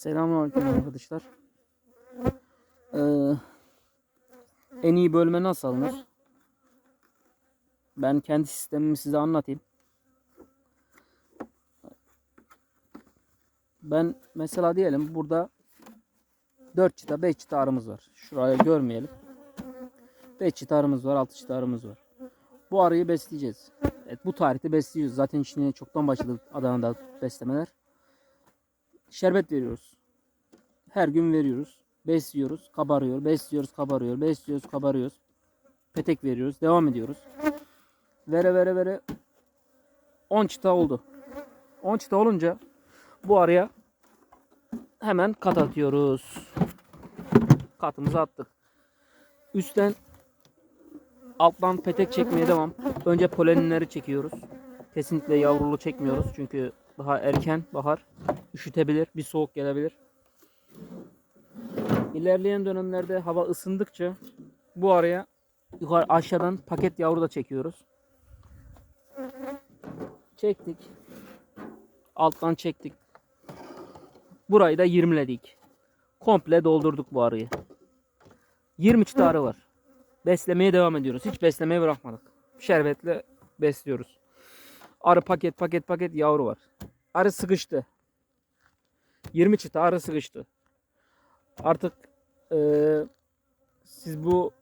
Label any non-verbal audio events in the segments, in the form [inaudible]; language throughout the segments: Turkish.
Selamünaleyküm arkadaşlar. Ee, en iyi bölme nasıl alınır? Ben kendi sistemimi size anlatayım. Ben mesela diyelim burada 4 çıta 5 çıta arımız var. Şuraya görmeyelim. 5 çıta arımız var 6 çıta arımız var. Bu arıyı besleyeceğiz. Evet, bu tarihte besliyoruz. Zaten işine çoktan başladı Adana'da beslemeler. Şerbet veriyoruz. Her gün veriyoruz. Besliyoruz, kabarıyor. Besliyoruz, kabarıyor. Besliyoruz, kabarıyoruz. Petek veriyoruz. Devam ediyoruz. Vere vere vere 10 çıta oldu. 10 çıta olunca bu araya hemen kat atıyoruz. Katımızı attık. Üstten alttan petek çekmeye devam. Önce polenleri çekiyoruz. Kesinlikle yavrulu çekmiyoruz çünkü daha erken bahar üşütebilir, bir soğuk gelebilir. İlerleyen dönemlerde hava ısındıkça bu araya yukarı aşağıdan paket yavru da çekiyoruz. Çektik. Alttan çektik. Burayı da 20'ledik. Komple doldurduk bu arıyı. 20 çıta arı var. Beslemeye devam ediyoruz. Hiç beslemeyi bırakmadık. Şerbetle besliyoruz. Arı paket paket paket yavru var. Arı sıkıştı. 20 çıta arı sıkıştı. Artık eee, siz bu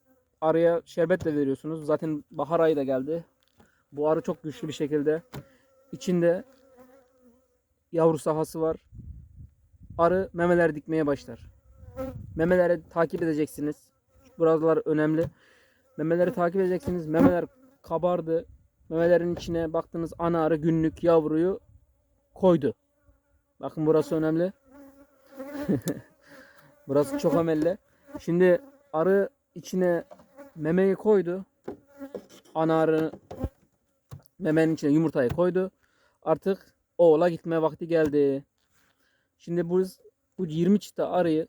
arıya şerbet de veriyorsunuz. Zaten bahar ayı da geldi. Bu arı çok güçlü bir şekilde. içinde yavru sahası var. Arı memeler dikmeye başlar. Memeleri takip edeceksiniz. Buralar önemli. Memeleri takip edeceksiniz. Memeler kabardı. Memelerin içine baktığınız ana arı günlük yavruyu koydu. Bakın burası önemli. [laughs] burası çok önemli. Şimdi arı içine memeyi koydu. Ana arı memenin içine yumurtayı koydu. Artık oğula gitme vakti geldi. Şimdi bu, bu 20 çıta arıyı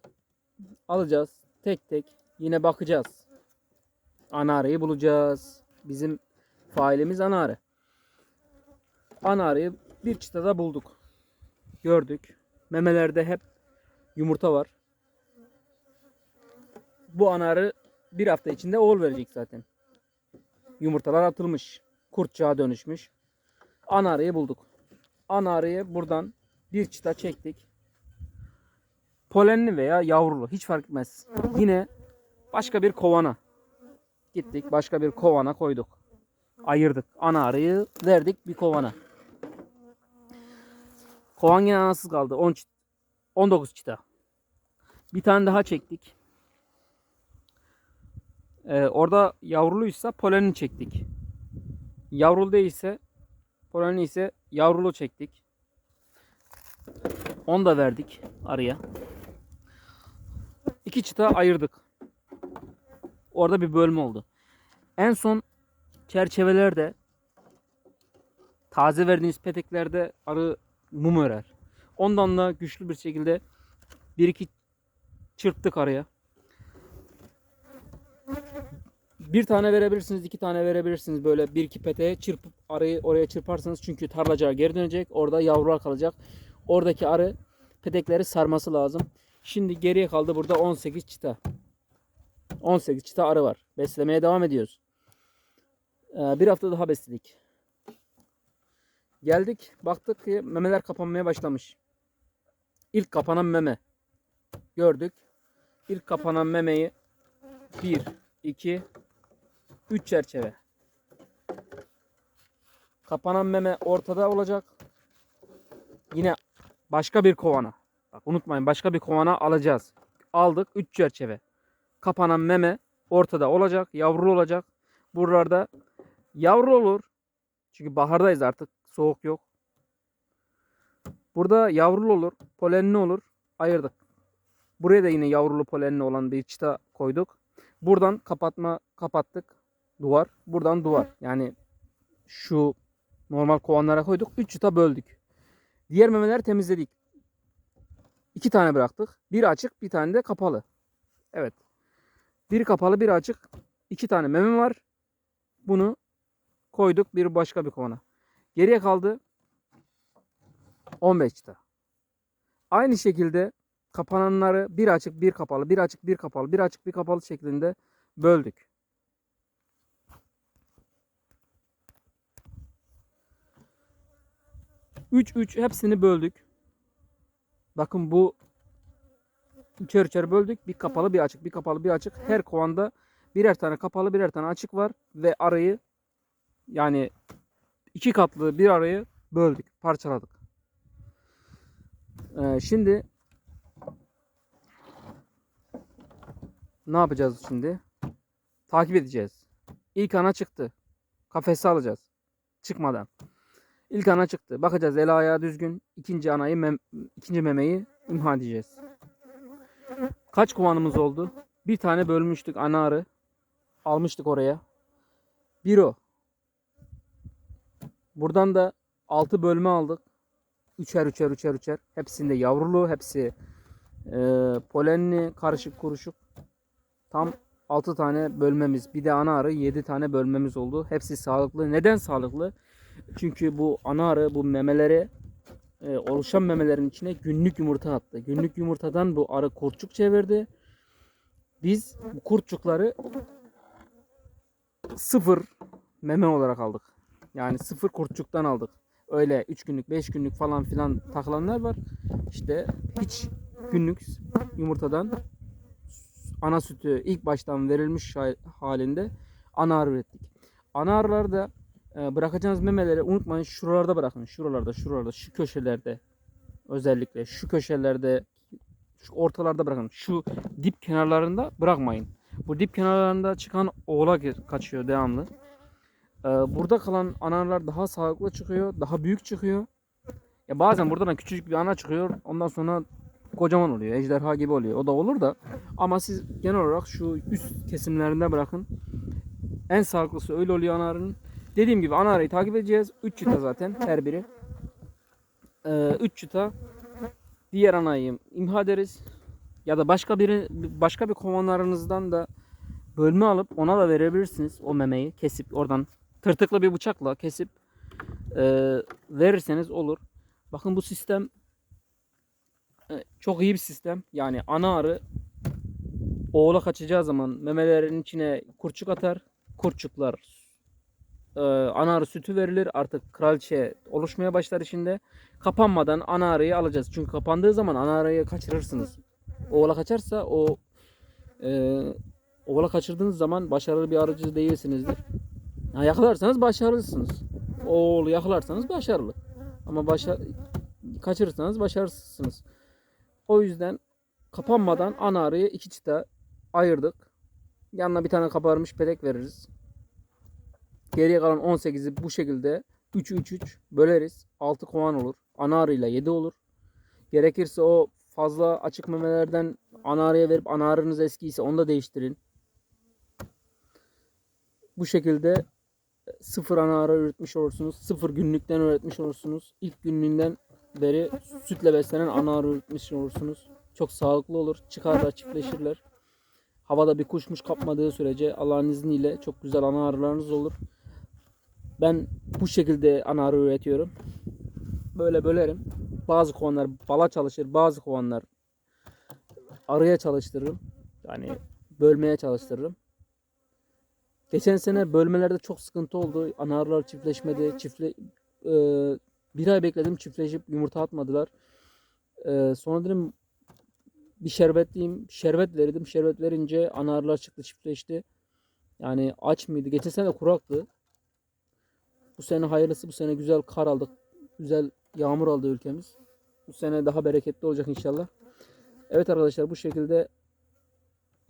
alacağız. Tek tek yine bakacağız. Ana arıyı bulacağız. Bizim failimiz ana arı. Ana arıyı bir çıtada bulduk. Gördük. Memelerde hep yumurta var. Bu ana arı bir hafta içinde oğul verecek zaten. Yumurtalar atılmış. Kurtçağa dönüşmüş. Ana arıyı bulduk. Ana arıyı buradan bir çıta çektik. Polenli veya yavrulu hiç fark etmez. Yine başka bir kovana gittik. Başka bir kovana koyduk. Ayırdık. Ana arıyı verdik bir kovana. Kovan yine anasız kaldı. 10 çit- 19 çıta. Bir tane daha çektik. Ee, orada yavruluysa polenini çektik. Yavrulu değilse polenli ise yavrulu çektik. Onu da verdik arıya. İki çıta ayırdık. Orada bir bölme oldu. En son çerçevelerde taze verdiğiniz peteklerde arı mum örer. Ondan da güçlü bir şekilde bir iki çırptık araya. Bir tane verebilirsiniz, iki tane verebilirsiniz. Böyle bir iki peteğe çırpıp arıyı oraya çırparsanız çünkü tarlacağa geri dönecek. Orada yavrular kalacak. Oradaki arı petekleri sarması lazım. Şimdi geriye kaldı burada 18 çıta. 18 çıta arı var. Beslemeye devam ediyoruz. Ee, bir hafta daha besledik. Geldik baktık ki memeler kapanmaya başlamış. İlk kapanan meme. Gördük. İlk kapanan memeyi 1, 2, 3 çerçeve. Kapanan meme ortada olacak. Yine başka bir kovana. Bak unutmayın başka bir kovana alacağız. Aldık 3 çerçeve. Kapanan meme ortada olacak. Yavru olacak. Buralarda yavru olur. Çünkü bahardayız artık. Soğuk yok. Burada yavrulu olur. Polenli olur. Ayırdık. Buraya da yine yavrulu polenli olan bir çıta koyduk. Buradan kapatma kapattık. Duvar. Buradan duvar. Yani şu normal kovanlara koyduk. 3 çıta böldük. Diğer memeleri temizledik. İki tane bıraktık. Bir açık, bir tane de kapalı. Evet. Bir kapalı, bir açık. İki tane meme var. Bunu koyduk bir başka bir kovana. Geriye kaldı 15 çıta. Aynı şekilde kapananları bir açık bir kapalı bir açık bir kapalı bir açık bir kapalı şeklinde böldük. Üç üç hepsini böldük. Bakın bu üçer üçer böldük. Bir kapalı bir açık bir kapalı bir açık. Her kovanda birer tane kapalı birer tane açık var ve arayı yani iki katlı bir arayı böldük, parçaladık. Ee, şimdi ne yapacağız şimdi? Takip edeceğiz. İlk ana çıktı. Kafese alacağız. Çıkmadan. İlk ana çıktı. Bakacağız el ayağı düzgün. İkinci anayı mem- ikinci memeyi imha edeceğiz. Kaç kovanımız oldu? Bir tane bölmüştük ana arı. Almıştık oraya. Bir o. Buradan da 6 bölme aldık. Üçer üçer üçer üçer. Hepsinde yavrulu, hepsi e, polenli, karışık kuruşuk. Tam 6 tane bölmemiz. Bir de ana arı 7 tane bölmemiz oldu. Hepsi sağlıklı. Neden sağlıklı? Çünkü bu ana arı bu memeleri e, oluşan memelerin içine günlük yumurta attı. Günlük yumurtadan bu arı kurtçuk çevirdi. Biz bu kurtçukları sıfır meme olarak aldık. Yani sıfır kurtçuktan aldık. Öyle 3 günlük 5 günlük falan filan takılanlar var. İşte hiç günlük yumurtadan ana sütü ilk baştan verilmiş halinde ana arı ürettik. Ana arılarda e, bırakacağınız memeleri unutmayın şuralarda bırakın. Şuralarda, şuralarda, şu köşelerde özellikle şu köşelerde şu ortalarda bırakın. Şu dip kenarlarında bırakmayın. Bu dip kenarlarında çıkan oğlak kaçıyor devamlı. Ee, burada kalan analar daha sağlıklı çıkıyor, daha büyük çıkıyor. Ya bazen buradan da küçücük bir ana çıkıyor. Ondan sonra kocaman oluyor. Ejderha gibi oluyor. O da olur da. Ama siz genel olarak şu üst kesimlerinde bırakın. En sağlıklısı öyle oluyor ana arının. Dediğim gibi ana takip edeceğiz. 3 çıta zaten her biri. 3 çıta. Diğer anayı imha ederiz. Ya da başka biri başka bir kovanlarınızdan da bölme alıp ona da verebilirsiniz o memeyi kesip oradan tırtıklı bir bıçakla kesip e, verirseniz olur. Bakın bu sistem e, çok iyi bir sistem. Yani ana arı oğlak açacağı zaman memelerin içine kurçuk atar. Kurçuklar e, ana arı sütü verilir. Artık kraliçe oluşmaya başlar içinde. Kapanmadan ana arıyı alacağız. Çünkü kapandığı zaman ana arıyı kaçırırsınız. Oğlak açarsa o e, oğlak kaçırdığınız zaman başarılı bir arıcı değilsinizdir. Ha, yakalarsanız başarılısınız. Oğlu yakalarsanız başarılı. Ama başa kaçırırsanız başarısızsınız. O yüzden kapanmadan ana arıyı iki çıta ayırdık. Yanına bir tane kabarmış petek veririz. Geriye kalan 18'i bu şekilde 3-3-3 böleriz. 6 kovan olur. Ana arıyla 7 olur. Gerekirse o fazla açık memelerden ana arıya verip ana arınız eskiyse onu da değiştirin. Bu şekilde sıfır ana arı üretmiş olursunuz. Sıfır günlükten üretmiş olursunuz. İlk günlüğünden beri sütle beslenen ana arı üretmiş olursunuz. Çok sağlıklı olur. Çıkarlar, çiftleşirler. Havada bir kuşmuş kapmadığı sürece Allah'ın izniyle çok güzel ana arılarınız olur. Ben bu şekilde ana arı üretiyorum. Böyle bölerim. Bazı kovanlar bala çalışır, bazı kovanlar arıya çalıştırırım. Yani bölmeye çalıştırırım. Geçen sene bölmelerde çok sıkıntı oldu. Ana arılar çiftleşmedi. Çiftle, e, bir ay bekledim çiftleşip yumurta atmadılar. E, sonra dedim bir şerbetliyim. Şerbet verdim. Şerbet verince ana arılar çıktı çiftleşti. Yani aç mıydı? Geçen sene de kuraktı. Bu sene hayırlısı bu sene güzel kar aldık. Güzel yağmur aldı ülkemiz. Bu sene daha bereketli olacak inşallah. Evet arkadaşlar bu şekilde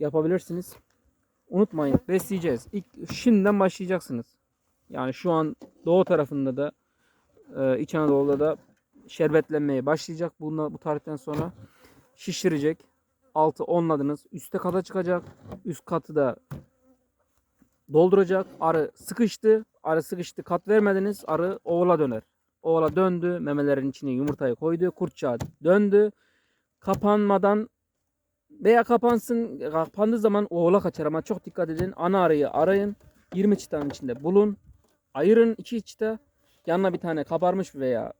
yapabilirsiniz. Unutmayın besleyeceğiz. İlk şimdiden başlayacaksınız. Yani şu an doğu tarafında da e, İç Anadolu'da da şerbetlenmeye başlayacak. Bununla, bu tarihten sonra şişirecek. Altı onladınız. Üste kata çıkacak. Üst katı da dolduracak. Arı sıkıştı. Arı sıkıştı. Kat vermediniz. Arı oğula döner. Oğula döndü. Memelerin içine yumurtayı koydu. Kurtçağa döndü. Kapanmadan veya kapansın. Kapandığı zaman oğula kaçar ama çok dikkat edin. Ana arıyı arayın. 20 çıtanın içinde bulun. Ayırın 2 çıta. Yanına bir tane kabarmış veya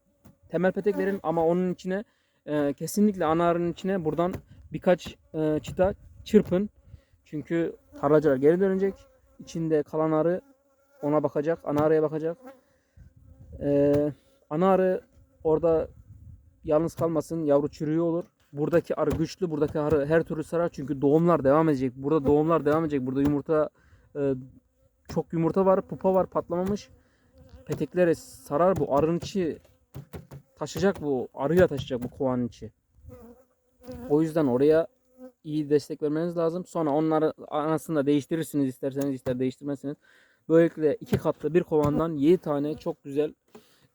temel petek verin ama onun içine e, kesinlikle ana arının içine buradan birkaç e, çıta çırpın. Çünkü tarlacılar geri dönecek. İçinde kalan arı ona bakacak. Ana arıya bakacak. E, ana arı orada yalnız kalmasın. Yavru çürüğü olur. Buradaki arı güçlü. Buradaki arı her türlü sarar. Çünkü doğumlar devam edecek. Burada doğumlar devam edecek. Burada yumurta e, çok yumurta var. Pupa var patlamamış. Peteklere sarar bu. Arının içi taşıyacak bu. Arıya taşıyacak bu kovanın içi. O yüzden oraya iyi destek vermeniz lazım. Sonra onları anasını da değiştirirsiniz isterseniz ister değiştirmezsiniz. Böylelikle iki katlı bir kovandan 7 tane çok güzel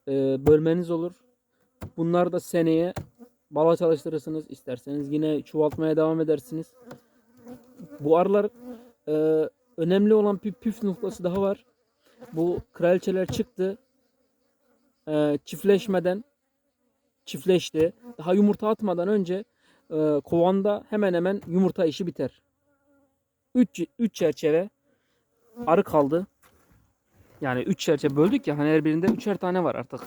e, bölmeniz olur. Bunlar da seneye bala çalıştırırsınız. İsterseniz yine çoğaltmaya devam edersiniz. Bu arılar e, önemli olan bir püf noktası daha var. Bu kraliçeler çıktı. E, çiftleşmeden çiftleşti. Daha yumurta atmadan önce e, kovanda hemen hemen yumurta işi biter. 3 3 çerçeve arı kaldı. Yani 3 çerçeve böldük ya hani her birinde 3'er tane var artık.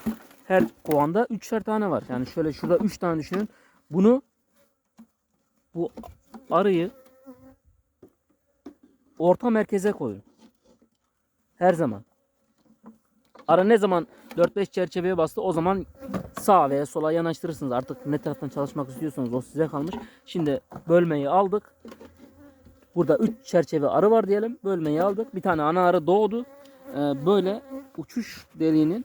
Her kovanda 3'er tane var. Yani şöyle şurada 3 tane düşünün. Bunu bu arıyı orta merkeze koyun. Her zaman. Arı ne zaman 4-5 çerçeveye bastı o zaman sağa veya sola yanaştırırsınız. Artık ne taraftan çalışmak istiyorsanız o size kalmış. Şimdi bölmeyi aldık. Burada 3 çerçeve arı var diyelim. Bölmeyi aldık. Bir tane ana arı doğdu. Ee, böyle uçuş deliğinin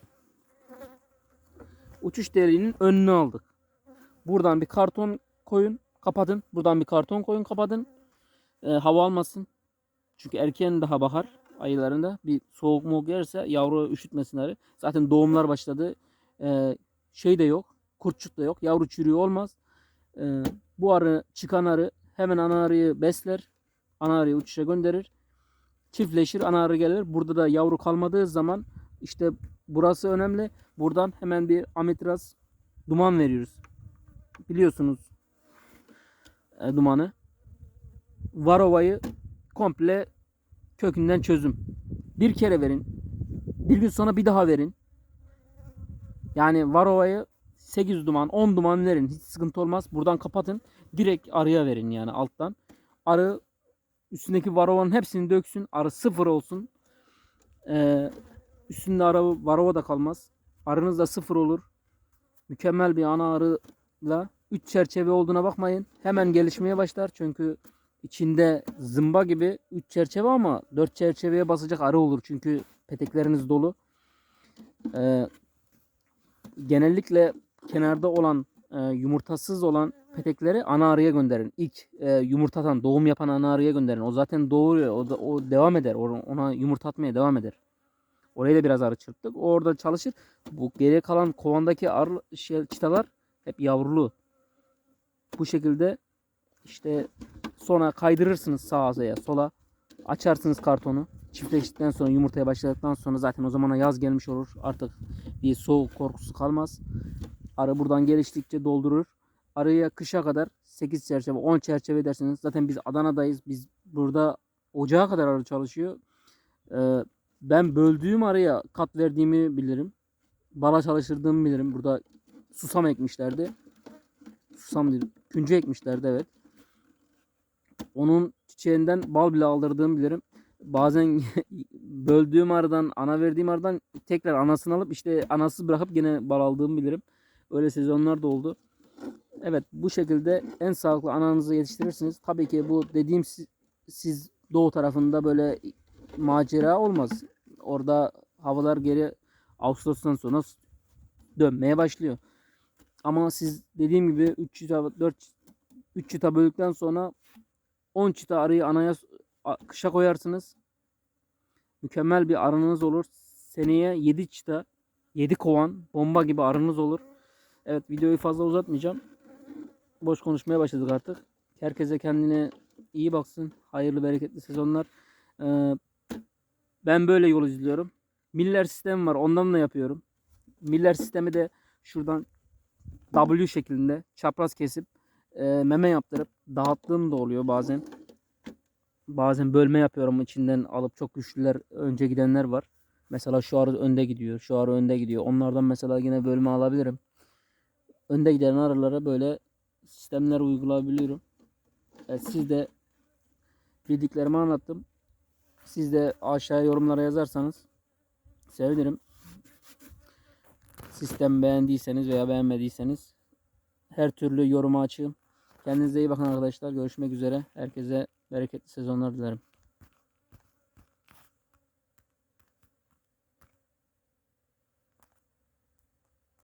uçuş deliğinin önünü aldık. Buradan bir karton koyun, kapatın. Buradan bir karton koyun, kapatın. Ee, hava almasın. Çünkü erken daha bahar aylarında bir soğuk mu gelirse yavru üşütmesin arı. Zaten doğumlar başladı. Ee, şey de yok. Kurtçuk da yok. Yavru çürüğü olmaz. Ee, bu arı çıkan arı hemen ana arıyı besler. Ana arıyı uçuşa gönderir. Çiftleşir. Ana arı gelir. Burada da yavru kalmadığı zaman işte burası önemli. Buradan hemen bir amitraz duman veriyoruz. Biliyorsunuz e, dumanı. Varova'yı komple kökünden çözüm. Bir kere verin. Bir gün sonra bir daha verin. Yani Varova'yı 8 duman 10 duman verin. Hiç sıkıntı olmaz. Buradan kapatın. Direkt arıya verin yani alttan. Arı üstündeki Varova'nın hepsini döksün. Arı sıfır olsun. Ee, üstünde arı Varova da kalmaz. Arınız da sıfır olur. Mükemmel bir ana arıyla 3 çerçeve olduğuna bakmayın. Hemen gelişmeye başlar. Çünkü içinde zımba gibi 3 çerçeve ama 4 çerçeveye basacak arı olur. Çünkü petekleriniz dolu. Ee, genellikle kenarda olan e, yumurtasız olan petekleri ana arıya gönderin. İlk e, yumurtatan, doğum yapan ana arıya gönderin. O zaten doğuruyor. O, da, o devam eder. Ona yumurta atmaya devam eder. Oraya da biraz arı çırptık. Orada çalışır. Bu geriye kalan kovandaki arı şey, çıtalar hep yavrulu. Bu şekilde işte sonra kaydırırsınız sağa veya sola. Açarsınız kartonu. Çiftleştikten sonra yumurtaya başladıktan sonra zaten o zamana yaz gelmiş olur. Artık bir soğuk korkusu kalmaz. Arı buradan geliştikçe doldurur. Arıya kışa kadar 8 çerçeve 10 çerçeve dersiniz. Zaten biz Adana'dayız. Biz burada ocağa kadar arı çalışıyor. Ee, ben böldüğüm arıya kat verdiğimi bilirim. Bala çalıştırdığımı bilirim. Burada susam ekmişlerdi. Susam değil. Küncü ekmişlerdi evet. Onun çiçeğinden bal bile aldırdığımı bilirim. Bazen [laughs] böldüğüm arıdan, ana verdiğim arıdan tekrar anasını alıp işte anasız bırakıp yine bal aldığımı bilirim. Öyle sezonlar da oldu. Evet bu şekilde en sağlıklı ananızı yetiştirirsiniz. Tabii ki bu dediğim siz, siz doğu tarafında böyle macera olmaz. Orada havalar geri Ağustos'tan sonra dönmeye başlıyor. Ama siz dediğim gibi 3 çıta 4 3 çıta böldükten sonra 10 çıta arıyı anaya kışa koyarsınız. Mükemmel bir arınız olur. Seneye 7 çıta 7 kovan bomba gibi arınız olur. Evet videoyu fazla uzatmayacağım. Boş konuşmaya başladık artık. Herkese kendine iyi baksın. Hayırlı bereketli sezonlar. Ee, ben böyle yol izliyorum. Miller sistemi var. Ondan da yapıyorum. Miller sistemi de şuradan W şeklinde çapraz kesip e, meme yaptırıp dağıttığım da oluyor bazen. Bazen bölme yapıyorum içinden alıp çok güçlüler önce gidenler var. Mesela şu arı önde gidiyor, şu arı önde gidiyor. Onlardan mesela yine bölme alabilirim. önde giden arılara böyle sistemler uygulayabiliyorum. Evet, siz de bildiklerimi anlattım. Siz de aşağıya yorumlara yazarsanız sevinirim. Sistem beğendiyseniz veya beğenmediyseniz her türlü yoruma açığım. Kendinize iyi bakın arkadaşlar. Görüşmek üzere. Herkese bereketli sezonlar dilerim.